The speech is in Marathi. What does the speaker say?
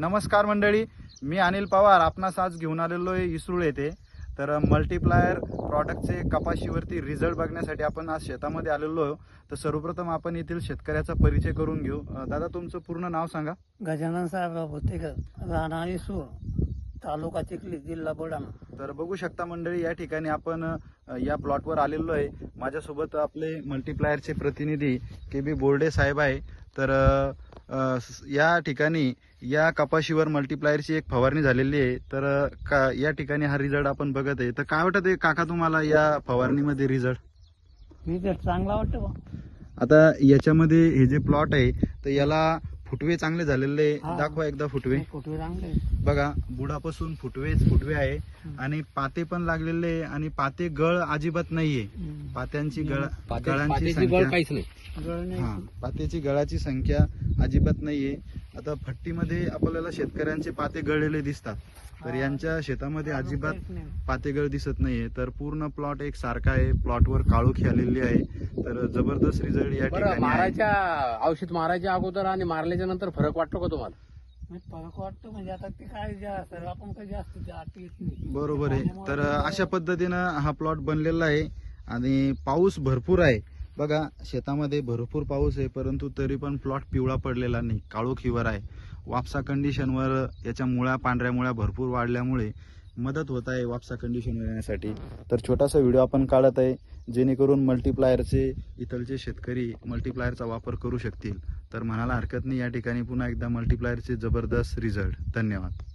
नमस्कार मंडळी मी अनिल पवार. आपणास आज घेऊन आलेलो आहे इस्रूळ येथे. तर मल्टीप्लायर प्रॉडक्टचे कपाशीवरती रिझल्ट बघण्यासाठी आपण आज शेतामध्ये आलेलो आहे तर सर्वप्रथम आपण येथील शेतकऱ्याचा परिचय करून घेऊ. दादा तुमचं पूर्ण नाव सांगा. गजानन साहेबराव भुतेकर राहणार इसू तालुका चिखली जिल्हा बुलढाणा. तर बघू शकता मंडळी या ठिकाणी आपण या प्लॉटवर आलेलो आहे. माझ्यासोबत आपले मल्टीप्लायरचे प्रतिनिधी के बी बोर्डे साहेब आहे. तर या ठिकाणी या कपाशीवर मल्टीप्लायरची एक फवारणी झालेली आहे. तर का या ठिकाणी हा रिझल्ट आपण बघत आहे. तर काय वाटत आहे काका तुम्हाला या फवारणीमध्ये रिझल्ट तर चांगला वाटतं आता याच्यामध्ये हे जे प्लॉट आहे तर याला फुटवे चांगले झालेले. दाखवा एकदा फुटवे. फोटो चांगले बघा बुडापासून फुटवेच फुटवे आहे. आणि पाते पण लागलेले आहे आणि पाते गळ अजिबात नाहीये. पात्यांची गळ पाते- गळांची पातेची संख्या गळ काहीच नाही. गळ नाही. हा पात्याची गळाची संख्या अजिबात नाहीये. आता फट्टीमध्ये आपल्याला शेतकऱ्यांचे पाते गळलेले दिसतात. तर. यांच्या शेतामध्ये अजिबात. पातेगळ दिसत नाहीये. तर पूर्ण प्लॉट एक सारखा आहे. प्लॉटवर काळोखी आलेली आहे. तर जबरदस्त रिझल्ट या ठिकाणी. मारायच्या औषध मारायच्या अगोदर आणि मारल्याच्या नंतर फरक वाटतो का तुम्हाला? नाही, फरक वाटतो म्हणजे आता ते काय जास्त आपण काही जास्त ते आत येत नाही. बरोबर आहे. तर अशा पद्धतीनं हा प्लॉट बनलेला आहे आणि पाऊस भरपूर आहे. बघा शेतामध्ये भरपूर पाऊस आहे परंतु तरी पण प्लॉट पिवळा पडलेला नाही काळोखीवर आहे. वापसा कंडिशनवर याच्या मुळ्या पांढऱ्या मुळ्या भरपूर वाढल्यामुळे मदत होत आहे वापसा कंडिशन येण्यासाठी तर छोटासा व्हिडिओ आपण काढत आहे. जेणेकरून मल्टीप्लायरचे इथलचे शेतकरी मल्टीप्लायरचा वापर करू शकतील. तर म्हणायला हरकत नाही. या ठिकाणी पुन्हा एकदा मल्टीप्लायरचे जबरदस्त रिझल्ट धन्यवाद.